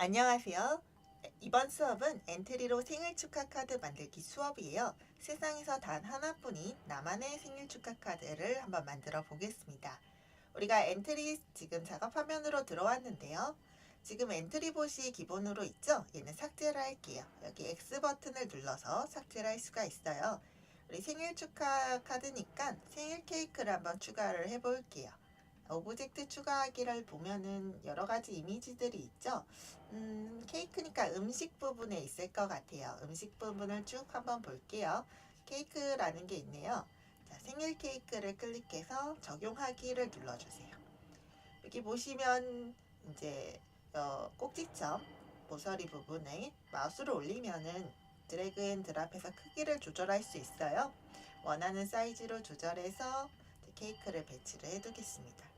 안녕하세요. 이번 수업은 엔트리로 생일 축하 카드 만들기 수업이에요. 세상에서 단 하나뿐인 나만의 생일 축하 카드를 한번 만들어 보겠습니다. 우리가 엔트리 지금 작업 화면으로 들어왔는데요. 지금 엔트리 봇이 기본으로 있죠? 얘는 삭제를 할게요. 여기 X 버튼을 눌러서 삭제를 할 수가 있어요. 우리 생일 축하 카드니까 생일 케이크를 한번 추가를 해 볼게요. 오브젝트 추가하기를 보면은 여러 가지 이미지들이 있죠. 음, 케이크니까 음식 부분에 있을 것 같아요. 음식 부분을 쭉 한번 볼게요. 케이크라는 게 있네요. 자, 생일 케이크를 클릭해서 적용하기를 눌러주세요. 여기 보시면 이제 어, 꼭지점 모서리 부분에 마우스를 올리면은 드래그 앤 드랍해서 크기를 조절할 수 있어요. 원하는 사이즈로 조절해서 케이크를 배치를 해두겠습니다.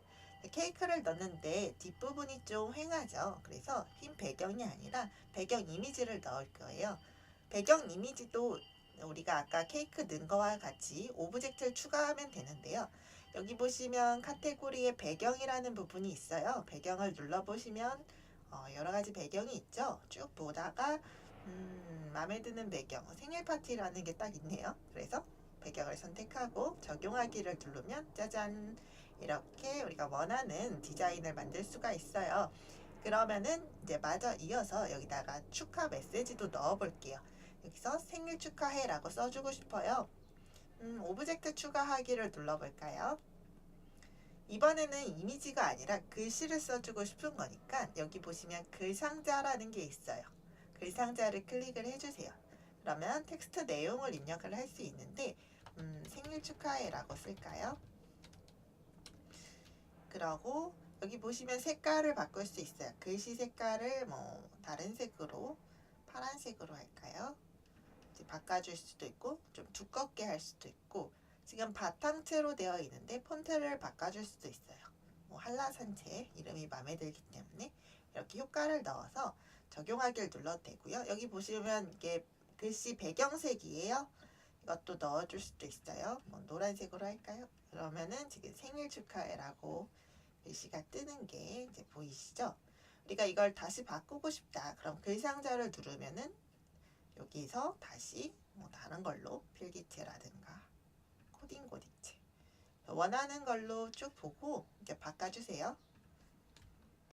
케이크를 넣는데 뒷부분이 좀 휑하죠. 그래서 흰 배경이 아니라 배경 이미지를 넣을 거예요. 배경 이미지도 우리가 아까 케이크 넣은 거와 같이 오브젝트를 추가하면 되는데요. 여기 보시면 카테고리에 배경이라는 부분이 있어요. 배경을 눌러보시면 어, 여러 가지 배경이 있죠. 쭉 보다가 음, 마음에 드는 배경, 생일 파티라는 게 딱 있네요. 그래서 배경을 선택하고 적용하기를 누르면 짜잔 이렇게 우리가 원하는 디자인을 만들 수가 있어요. 그러면은 이제 마저 이어서 여기다가 축하 메시지도 넣어 볼게요. 여기서 생일 축하해 라고 써주고 싶어요. 음, 오브젝트 추가하기를 눌러볼까요? 이번에는 이미지가 아니라 글씨를 써주고 싶은 거니까 여기 보시면 글 상자라는 게 있어요. 글 상자를 클릭을 해주세요. 그러면 텍스트 내용을 입력을 할 수 있는데 음, 생일 축하해 라고 쓸까요? 그러고 여기 보시면 색깔을 바꿀 수 있어요. 글씨 색깔을 뭐 다른 색으로 파란색으로 할까요? 이제 바꿔줄 수도 있고 좀 두껍게 할 수도 있고 지금 바탕체로 되어 있는데 폰트를 바꿔줄 수도 있어요. 뭐 한라산체 이름이 마음에 들기 때문에 이렇게 효과를 넣어서 적용하기를 눌러도 되고요. 여기 보시면 이게 글씨 배경색이에요. 이것도 넣어줄 수도 있어요. 뭐 노란색으로 할까요? 그러면은 지금 생일 축하해라고 글씨가 뜨는 게 이제 보이시죠? 우리가 이걸 다시 바꾸고 싶다. 그럼 글상자를 누르면은 여기서 다시 뭐 다른 걸로 필기체라든가 코딩 고딕체 원하는 걸로 쭉 보고 이제 바꿔주세요.